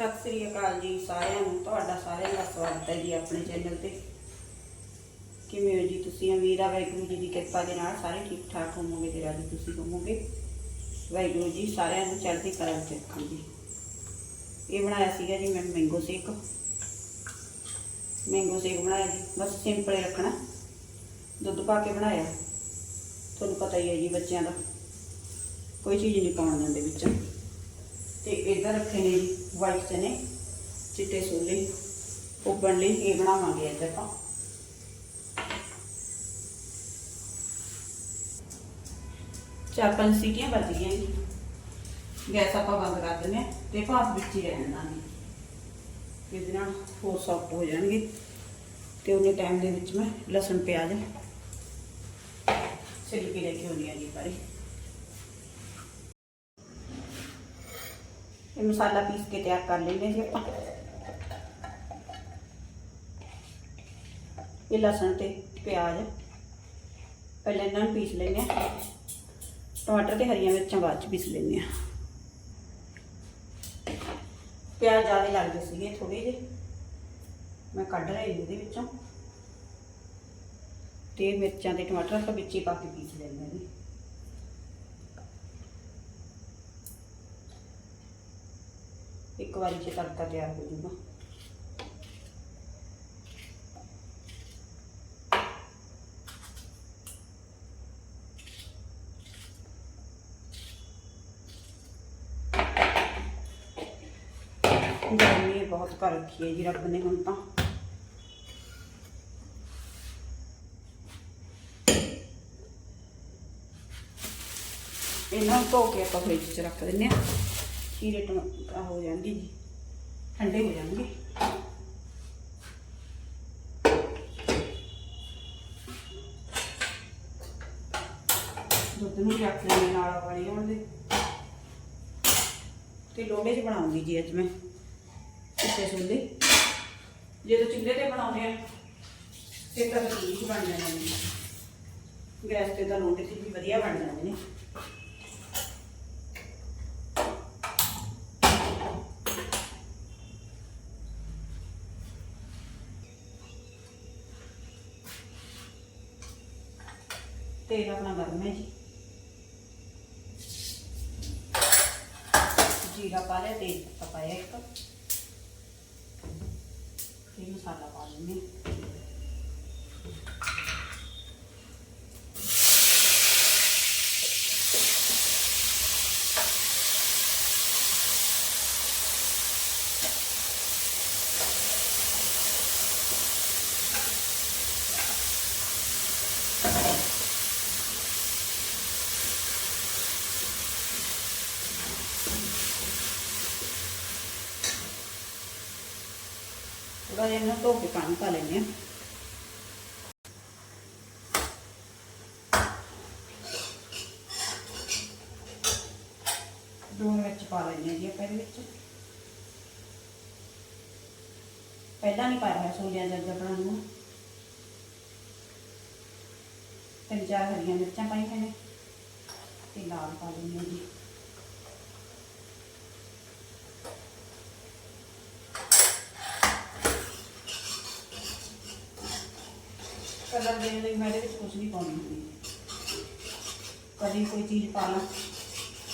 ਸਤਿ ਸ੍ਰੀ ਅਕਾਲ ਜੀ ਸਾਰਿਆਂ ਨੂੰ, ਤੁਹਾਡਾ ਸਾਰਿਆਂ ਦਾ ਸਵਾਗਤ ਹੈ ਜੀ ਆਪਣੇ ਚੈਨਲ ਤੇ। ਕਿਵੇਂ ਹੋ ਜੀ ਤੁਸੀਂ? ਉਮੀਦ ਆ, ਵਾਹਿਗੁਰੂ ਜੀ ਦੀ ਕਿਰਪਾ ਦੇ ਨਾਲ ਸਾਰੇ ਠੀਕ ਠਾਕ ਹੋਵੋਗੇ ਤੇ ਰਾਜੀ ਤੁਸੀਂ ਹੋਵੋਗੇ। ਵਾਹਿਗੁਰੂ ਜੀ ਸਾਰਿਆਂ ਨੂੰ ਚੜ੍ਹਦੀ ਕਲਾ ਵਿੱਚ ਰੱਖਣ ਜੀ। ਇਹ ਬਣਾਇਆ ਸੀਗਾ ਜੀ ਮੈਂ ਮੈਂਗੋ ਸ਼ੇਕ ਮੈਂਗੋ ਸ਼ੇਕ ਬਣਾਇਆ ਜੀ, ਬਸ ਸਿੰਪਲ ਹੀ ਰੱਖਣਾ। ਦੁੱਧ ਪਾ ਕੇ ਬਣਾਇਆ। ਤੁਹਾਨੂੰ ਪਤਾ ਹੀ ਹੈ ਜੀ ਬੱਚਿਆਂ ਦਾ। ਕੋਈ ਚੀਜ਼ ਨਹੀਂ ਪਾਉਣ ਦਿੰਦੇ ਵਿੱਚ। ਤੇ ਇੱਧਰ ਰੱਖੇ ਨੇ ਜੀ ਵਾਈਟ ਚਨੇ, ਚਿੱਟੇ ਛੋਲੇ, ਉੱਬਣ ਲਈ, ਇਹ ਬਣਾਵਾਂਗੇ ਇੱਧਰ ਆਪਾਂ। ਚਾਰ ਪੰਜ ਸੀਟੀਆਂ ਵੱਜ ਗਈਆਂ ਜੀ। ਗੈਸ ਆਪਾਂ ਬੰਦ ਕਰ ਦਿੰਦੇ ਹਾਂ ਤੇ ਭਾਫ ਵਿੱਚ ਹੀ ਰਹਿਣ ਦਾਂਗੇ। ਇਹਦੇ ਨਾਲ ਹੋਰ ਸੌਫਟ ਹੋ ਜਾਣਗੇ ਤੇ ਉਹਨੇ ਟਾਈਮ ਦੇ ਵਿੱਚ ਮੈਂ ਲਸਣ ਪਿਆਜ਼ ਛਿਲਕੇ ਲੈ ਕੇ ਆਉਂਦੀ ਹਾਂ ਜੀ ਬਾਰੇ। ਇਹ ਮਸਾਲਾ ਪੀਸ ਕੇ ਤਿਆਰ ਕਰ ਲੈਂਦੇ ਜੀ ਆਪਾਂ। ਇਹ ਲਸਣ ਤੇ ਪਿਆਜ਼ ਪਹਿਲਾਂ ਇਹਨਾਂ ਨੂੰ ਪੀਸ ਲੈਂਦੇ ਆ ਟਮਾਟਰ ਤੇ ਹਰੀਆਂ ਮਿਰਚਾਂ ਬਾਅਦ ਚ ਪੀਸ ਲੈਂਦੇ ਆ ਪਿਆਜ਼ ਜ਼ਿਆਦਾ ਲੱਗਦੇ ਸੀਗੇ ਥੋੜੇ ਜਿਹੇ। ਮੈਂ ਕੱਢ ਰਹੀ ਇਹਦੇ ਵਿੱਚੋਂ। ਤੇ ਮਿਰਚਾਂ ਤੇ ਟਮਾਟਰ ਆਪਾਂ ਵਿੱਚ ਹੀ ਪਾ ਕੇ ਪੀਸ ਲੈਂਦੇ ਆ ਇੱਕ ਵਾਰੀ ਚ ਤੜਕਾ ਤਿਆਰ ਹੋ ਜਾਊਗਾ ਗਰਮੀ ਬਹੁਤ ਕਰ ਰੱਖੀ ਹੈ ਜੀ ਰੱਬ ਨੇ ਹੁਣ ਤਾਂ ਇਹਨਾਂ ਨੂੰ ਧੋ ਕੇ ਆਪਾਂ ਫ੍ਰਿਜ 'ਚ ਰੱਖ ਦਿੰਦੇ ਆ ਖੀਰੇ ਟਮ ਹੋ ਜਾਣਗੇ ਜੀ? ਠੰਡੇ ਹੋ ਜਾਣਗੇ। ਦੁੱਧ ਨੂੰ ਵੀ ਰੱਖ ਲੈਣੇ ਨਾਲ ਵਾਲੀ ਹੋਣ ਦੇ। ਤੇ ਲੋਹੇ 'ਚ ਬਣਾਉਂਗੀ ਜੀ ਅੱਜ ਮੈਂ, ਚਿੱਟੇ ਛੋਲੇ। ਜਦੋਂ ਚੁੱਲ੍ਹੇ ਤੇ ਬਣਾਉਂਦੇ ਆ ਤੇ ਤਾਂ ਠੀਕ ਬਣ ਜਾਂਦੇ ਨੇ। ਗੈਸ ਤੇ ਤਾਂ ਲੋਹੜੇ 'ਤੇ ਵੀ ਵਧੀਆ ਬਣ ਜਾਂਦੇ ਨੇ। ਤੇਲ ਆਪਣਾ ਗਰਮ ਹੈ ਜੀ ਜੀਰਾ ਪਾ ਲਿਆ ਤੇਜ ਪੱਤਾ ਪਾਇਆ ਇੱਕ ਤੇ ਮਸਾਲਾ ਪਾ ਲੈਂਦੇ ਹਾਂ। ਥੋੜਾ ਜਿਹਾ ਨਾ ਧੋ ਕੇ ਪਾਣੀ ਪਾ ਲੈਂਦੇ ਹਾਂ। ਲੂਣ ਵਿੱਚ ਪਾ ਲੈਂਦੇ ਹਾਂ ਜੀ ਆਪਾਂ ਇਹਦੇ ਵਿੱਚ। ਪਹਿਲਾਂ ਨਹੀਂ ਪਾਇਆ ਹੈ ਸੋਲਿਆਂ ਦਾ ਨੂੰ। ਤਿੰਨ ਚਾਰ ਹਰੀਆਂ ਮਿਰਚਾਂ ਪਾਈਆਂ ਨੇ ਤੇ ਲਾਲ ਪਾ ਲੈਂਦੇ ਹਾਂ ਜੀ। ਕਲਰ ਦੇਣ ਲਈ ਮੈਂ ਇਹਦੇ ਵਿੱਚ ਕੁਝ ਨਹੀਂ ਪਾਉਂਦੀ ਹੁੰਦੀ। ਕਦੀ ਕੋਈ ਚੀਜ਼ ਪਾ ਲਾਂ,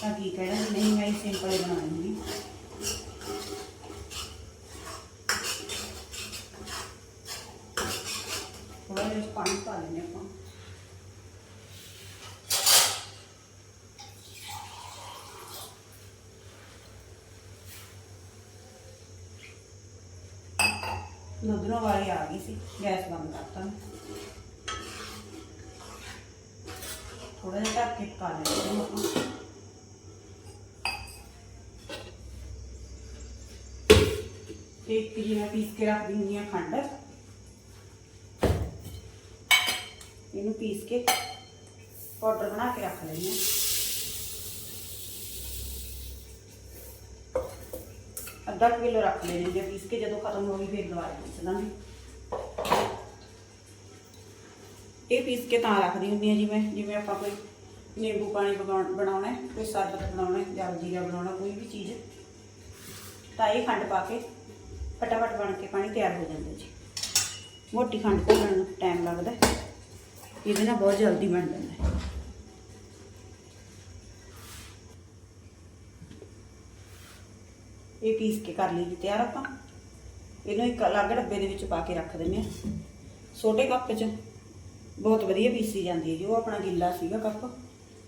ਤਾਂ ਕੀ ਕਹਿਣਾ? ਵੀ ਨਹੀਂ, ਮੈਂ ਸਿੰਪਲ ਹੀ ਬਣਾਉਂਗੀ ਥੋੜਾ ਜਿਹਾ ਇਸ 'ਚ ਪਾਣੀ ਪਾ ਲੈਂਦੇ ਆਪਾਂ। ਦੁੱਧਰੋਂ ਵਾਲੀ ਆ ਗਈ ਸੀ, ਗੈਸ ਬੰਦ ਕਰਤਾ ਮੈਂ ਥੋੜਾ ਜਿਹਾ ਢੱਕ ਕੇ ਪਕਾ ਲੈਂਦੇ ਹਾਂ ਆਪਾਂ। ਤੇ ਇੱਕ ਜੀ ਮੈਂ ਪੀਸ ਕੇ ਰੱਖ ਦਿੰਦੀ ਹਾਂ ਖੰਡ। ਇਹਨੂੰ ਪੀਸ ਕੇ ਪਾਊਡਰ ਬਣਾ ਕੇ ਰੱਖ ਲੈਂਦੇ ਹਾਂ। ਅੱਧਾ ਕੁ ਕਿਲੋ ਰੱਖ ਲੈਣੇ ਜੇ ਪੀਸ ਕੇ, ਜਦੋਂ ਖਤਮ ਹੋ ਗਈ ਫਿਰ ਦੁਬਾਰਾ ਪੀਸ ਦਾਂਗੇ। ਇਹ ਪੀਸ ਕੇ ਤਾਂ ਰੱਖਦੀ ਹੁੰਦੀ ਆ ਜਿਵੇਂ ਜਿਵੇਂ ਆਪਾਂ ਕੋਈ ਨਿੰਬੂ ਪਾਣੀ ਪਕਾਉਣ- ਬਣਾਉਣਾ ਕੋਈ ਸਰਬਤ ਬਣਾਉਣਾ ਜਾਂ ਜੀਰਾ ਬਣਾਉਣਾ, ਕੋਈ ਵੀ ਚੀਜ਼, ਤਾਂ ਇਹ ਖੰਡ ਪਾ ਕੇ ਫਟਾਫਟ ਬਣ ਕੇ ਪਾਣੀ ਤਿਆਰ ਹੋ ਜਾਂਦਾ ਜੀ। ਮੋਟੀ ਖੰਡ ਘੋਲਣ ਨੂੰ ਟਾਈਮ ਲੱਗਦਾ ਇਹਦੇ ਨਾਲ ਬਹੁਤ ਜਲਦੀ ਬਣ ਜਾਂਦਾ ਹੈ। ਇਹ ਪੀਸ ਕੇ ਕਰ ਲਈ ਜੀ ਤਿਆਰ ਆਪਾਂ। ਇਹਨੂੰ ਇੱਕ ਅਲੱਗ ਡੱਬੇ ਦੇ ਵਿੱਚ ਪਾ ਕੇ ਰੱਖ ਦਿੰਦੇ ਆ ਛੋਟੇ ਕੱਪ 'ਚ ਬਹੁਤ ਵਧੀਆ ਪੀਸੀ ਜਾਂਦੀ ਹੈ ਜੀ ਉਹ ਆਪਣਾ ਗਿੱਲਾ ਸੀਗਾ ਕੱਪ,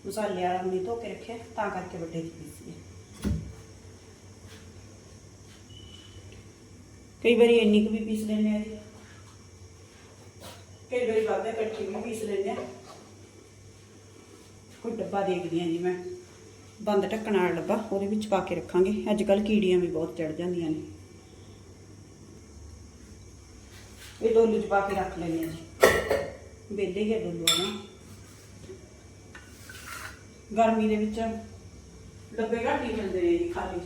ਮਸਾਲੇ ਵਾਲਾ ਨਹੀਂ ਧੋ ਕੇ ਰੱਖਿਆ, ਤਾਂ ਕਰਕੇ ਵੱਡੇ 'ਚ ਪੀਸੀ ਹੈ ਕਈ ਵਾਰੀ ਇੰਨੀ ਕੁ ਵੀ ਪੀਸ ਲੈਂਦੇ ਆ ਜੀ। ਕਈ ਵਾਰੀ ਵੱਧ ਇਕੱਠੀ ਵੀ ਪੀਸ ਲੈਂਦੇ ਆ। ਕੋਈ ਡੱਬਾ ਦੇਖਦੀ ਆ ਜੀ ਮੈਂ, ਬੰਦ ਢੱਕਣ ਵਾਲਾ ਡੱਬਾ, ਉਹਦੇ ਵਿੱਚ ਪਾ ਕੇ ਰੱਖਾਂਗੇ। ਅੱਜ ਕੱਲ ਕੀੜੀਆਂ ਵੀ ਬਹੁਤ ਚੜ ਜਾਂਦੀਆਂ ਨੇ। ਇਹ ਡੋਲੂ 'ਚ ਪਾ ਕੇ ਰੱਖ ਲੈਂਦੇ ਆ ਜੀ। ਵੇਲੇ ਹੀ ਆ ਨਾ। ਗਰਮੀ ਦੇ ਵਿੱਚ ਡੱਬੇ ਘੱਟ ਹੀ ਮਿਲਦੇ ਨੇ ਜੀ ਖਾਲੀ।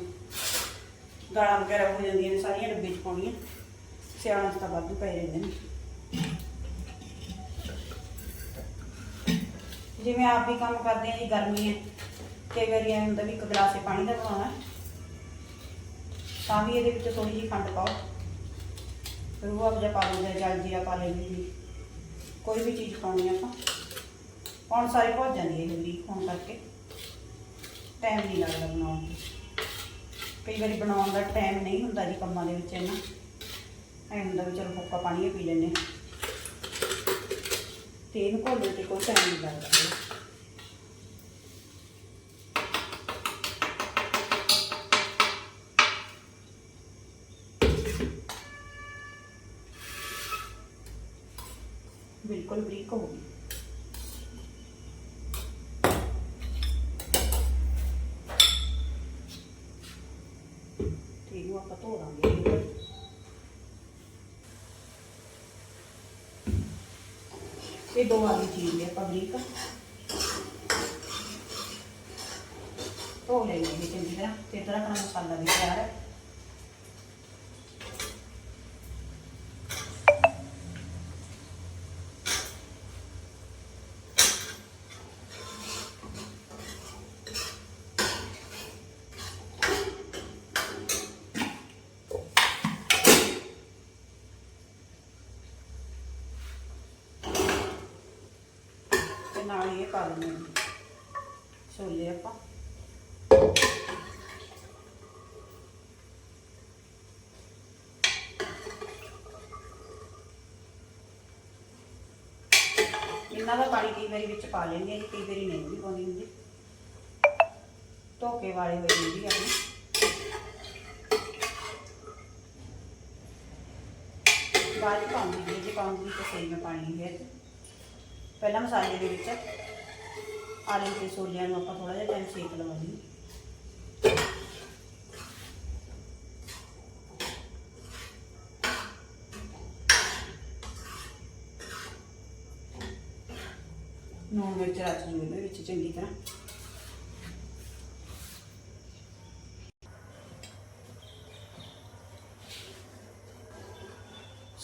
ਦਾਲਾਂ ਵਗੈਰਾ ਹੋ ਜਾਂਦੀਆਂ ਨੇ ਸਾਰੀਆਂ ਡੱਬੇ 'ਚ ਪਾਉਣੀਆਂ। ਸਿਆਣਾ ਤਾਂ ਵਾਧੂ ਪੈ ਜਾਂਦੇ ਨੇ। ਜਿਵੇਂ ਆਪ ਵੀ ਕੰਮ ਕਰਦੇ ਆ ਜੀ, ਗਰਮੀ ਹੈ। ਕਈ ਵਾਰੀ ਐਂ ਹੁੰਦਾ ਵੀ ਇੱਕ ਗਲਾਸੇ ਪਾਣੀ ਦਾ ਬਣਾਉਣਾ। ਤਾਂ ਵੀ ਇਹਦੇ ਵਿੱਚ ਥੋੜੀ ਜਿਹੀ ਖੰਡ ਪਾਓ। ਫਿਰ ਉਹ ਆਪਜਾ ਪਾ ਲੈਂਦੇ ਜਲ ਜੀਰਾ ਪਾ ਲੈਂਦੇ ਜੀ ਕੋਈ ਵੀ ਚੀਜ਼ ਪਾਉਣੀ ਆ ਆਪਾਂ। ਹੁਣ ਸਾਰੇ ਭੁੱਜ ਜਾਂਦੀ ਹੈ ਜਲਦੀ ਹੋਣ ਕਰਕੇ। ਟਾਈਮ ਨਹੀਂ ਲੱਗਦਾ ਬਣਾਉਣ ਨੂੰ ਕਈ ਵਾਰੀ ਬਣਾਉਣ ਦਾ ਟਾਈਮ ਨਹੀਂ ਹੁੰਦਾ ਜੀ ਕੰਮਾਂ ਦੇ ਵਿੱਚ ਇਹਨਾਂ ਐਂ ਹੁੰਦਾ ਵੀ ਚਲੋ ਫੁੱਕਾ ਪਾਣੀ ਹੀ ਪੀ ਲੈਂਦੇ ਹਾਂ। ਤੇ ਇਹਨੂੰ ਘੋਲਣ ਤੇ ਕੋਈ ਟਾਈਮ ਨਹੀਂ ਲੱਗਦਾ। ਬਿਲਕੁਲ ਬਰੀਕ ਹੋ ਤੇ ਇਹਨੂੰ ਆਪਾਂ ਧੋ ਦਾਂਗੇ ਇਹ ਦੋ ਵਾਲੀ ਚੀਜ਼ ਲਈ ਆਪਾਂ ਬਰੀਕ। ਧੋ ਲੈਣੀ ਹੈ ਚੰਗੀ ਤਰ੍ਹਾਂ। ਤੇ ਇਧਰ ਆਪਣਾ ਮਸਾਲਾ ਵੀ ਤਿਆਰ ਹੈ। ਨਾਲ ਹੀ ਇਹ ਪਾ ਲੈਣੇ ਛੋਲੇ ਆਪਾਂ। ਇਹਨਾਂ ਦਾ ਪਾਣੀ ਕਈ ਵਾਰੀ ਵਿੱਚ ਪਾ ਲੈਂਦੇ ਆ ਜੀ, ਕਈ ਵਾਰੀ ਨਹੀਂ ਵੀ ਪਾਉਂਦੀ ਹੁੰਦੀ। ਧੋਕੇ ਵਾਲੇ ਹੋ ਨੇ ਜੀ। ਆਪਣੇ ਬਾਅਦ ਚ ਜੀ, ਜੇ ਤਾਂ ਸਹੀ ਮੈਂ ਪਾਣੀ ਹੈ ਪਹਿਲਾਂ ਮਸਾਲੇ ਦੇ ਵਿੱਚ ਆਲੂ ਤੇ ਛੋਲਿਆਂ ਨੂੰ ਆਪਾਂ ਥੋੜਾ ਜਿਹਾ ਟਾਈਮ ਸੇਕ ਲਵਾਂਗੇ। ਲਈਏ ਨੂਣ ਵਿੱਚ ਰਚ ਜੂ ਇਹਦੇ ਵਿੱਚ ਚੰਗੀ ਤਰ੍ਹਾਂ।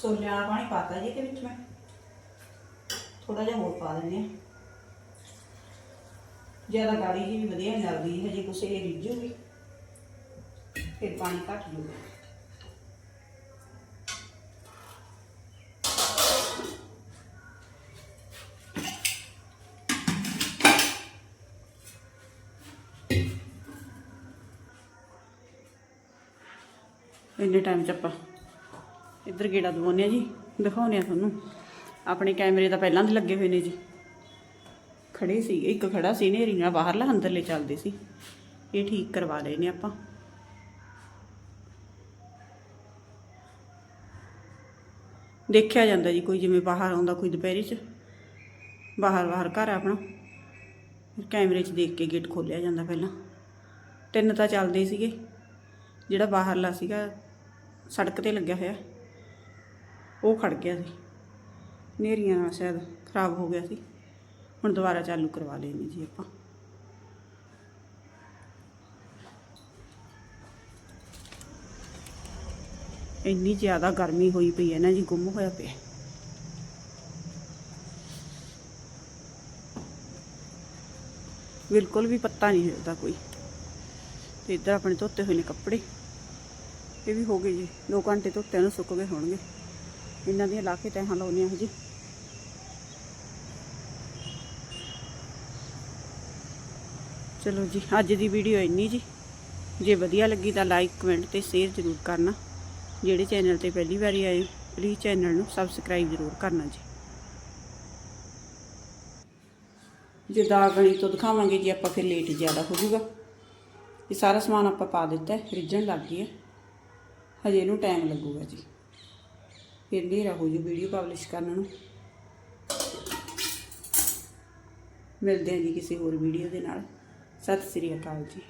ਛੋਲਿਆਂ ਵਾਲਾ ਪਾਣੀ ਪਾਤਾ ਜੀ ਇਹਦੇ ਵਿੱਚ ਮੈਂ। ਥੋੜਾ ਜਿਹਾ ਹੋਰ ਪਾ ਦਿੰਦੇ ਆ ਜ਼ਿਆਦਾ ਗਾੜੀ ਜੀ ਵੀ ਵਧੀਆ ਨਹੀਂ ਲੱਗਦੀ, ਹਜੇ ਕੁਛ ਇਹ ਰਿੱਝੂਗੀ ਫਿਰ ਪਾਣੀ ਘੱਟ ਜੂਗਾ। ਇੰਨੇ ਟਾਈਮ ਚ ਆਪਾਂ ਇੱਧਰ ਗੇੜਾ ਦਵਾਉਂਦੇ ਆ ਜੀ, ਦਿਖਾਉਂਦੇ ਆ ਤੁਹਾਨੂੰ। ਆਪਣੇ ਕੈਮਰੇ ਤਾਂ ਪਹਿਲਾਂ ਦੇ ਲੱਗੇ ਹੋਏ ਨੇ ਜੀ। ਖੜੇ ਸੀ ਇੱਕ ਖੜਾ ਸੀ ਨੇਰੀ ਨਾਲ ਬਾਹਰਲਾ ਅੰਦਰਲੇ ਚੱਲਦੇ ਸੀ। ਇਹ ਠੀਕ ਕਰਵਾ ਲਏ ਨੇ ਆਪਾਂ। ਦੇਖਿਆ ਜਾਂਦਾ ਜੀ ਕੋਈ ਜਿਵੇਂ ਬਾਹਰ ਆਉਂਦਾ ਕੋਈ ਦੁਪਹਿਰੇ 'ਚ। ਬਾਹਰ ਬਾਹਰ ਘਰ ਆਪਣਾ। ਫਿਰ ਕੈਮਰੇ 'ਚ ਦੇਖ ਕੇ ਗੇਟ ਖੋਲਿਆ ਜਾਂਦਾ ਪਹਿਲਾਂ। ਤਿੰਨ ਤਾਂ ਚੱਲਦੇ ਸੀਗੇ। ਜਿਹੜਾ ਬਾਹਰਲਾ ਸੀਗਾ, ਸੜਕ ਤੇ ਲੱਗਿਆ ਹੋਇਆ। ਉਹ ਖੜ ਗਿਆ ਸੀ। ਨੇਰੀਆਂ ਨਾਲ ਸ਼ਾਇਦ ਖਰਾਬ ਹੋ ਗਿਆ ਸੀ। ਹੁਣ ਦੁਬਾਰਾ ਚਾਲੂ ਕਰਵਾ ਲੈਣੀ ਜੀ ਆਪਾਂ। ਇੰਨੀ ਜ਼ਿਆਦਾ ਗਰਮੀ ਹੋਈ ਪਈ ਹੈ ਨਾ ਜੀ, ਗੁੰਮ ਹੋਇਆ ਪਿਆ ਬਿਲਕੁਲ ਵੀ ਪੱਤਾ ਨਹੀਂ ਹਿਲਦਾ ਕੋਈ। ਤੇ ਇੱਧਰ ਆਪਣੇ ਧੋਤੇ ਹੋਏ ਨੇ ਕੱਪੜੇ। ਇਹ ਵੀ ਹੋ ਗਏ ਜੀ 2 ਘੰਟੇ ਧੋਤੇ ਨੂੰ ਸੁੱਕ ਗਏ ਹੋਣਗੇ। ਇਹਨਾਂ ਦੀਆਂ ਲਾ ਕੇ ਤੈਹਾਂ ਲਾਉਣੀਆਂ ਹਜੇ ਚਲੋ ਜੀ, ਅੱਜ ਦੀ ਵੀਡੀਓ ਇੰਨੀ ਜੀ। ਜੇ ਵਧੀਆ ਲੱਗੀ ਤਾਂ ਲਾਈਕ ਕਮੈਂਟ ਤੇ ਸ਼ੇਅਰ ਜ਼ਰੂਰ ਕਰਨਾ। ਜਿਹੜੇ ਚੈਨਲ ਤੇ ਪਹਿਲੀ ਵਾਰੀ ਆਏ ਪਲੀਜ਼ ਚੈਨਲ ਨੂੰ ਸਬਸਕ੍ਰਾਈਬ ਜ਼ਰੂਰ ਕਰਨਾ ਜੀ। ਜੇ ਦਾਗਣੀ ਬਣੀ ਤੋਂ ਦਿਖਾਵਾਂਗੇ ਜੀ, ਆਪਾਂ ਫਿਰ ਲੇਟ ਜ਼ਿਆਦਾ ਹੋ ਜਾਊਗਾ। ਇਹ ਸਾਰਾ ਸਮਾਨ ਆਪਾਂ ਪਾ ਦਿੱਤਾ ਹੈ ਰਿੱਝਣ ਲੱਗ ਗਈ ਹੈ ਹਜੇ ਇਹਨੂੰ ਟਾਈਮ ਲੱਗੂਗਾ ਜੀ। ਫਿਰ ਹਨੇਰਾ ਹੋ ਜੂ ਵੀਡੀਓ ਪਬਲਿਸ਼ ਕਰਨ ਨੂੰ। ਮਿਲਦੇ ਹਾਂ ਜੀ ਕਿਸੇ ਹੋਰ ਵੀਡੀਓ ਦੇ ਨਾਲ। ਸਤਿ ਸ੍ਰੀ ਅਕਾਲ ਜੀ।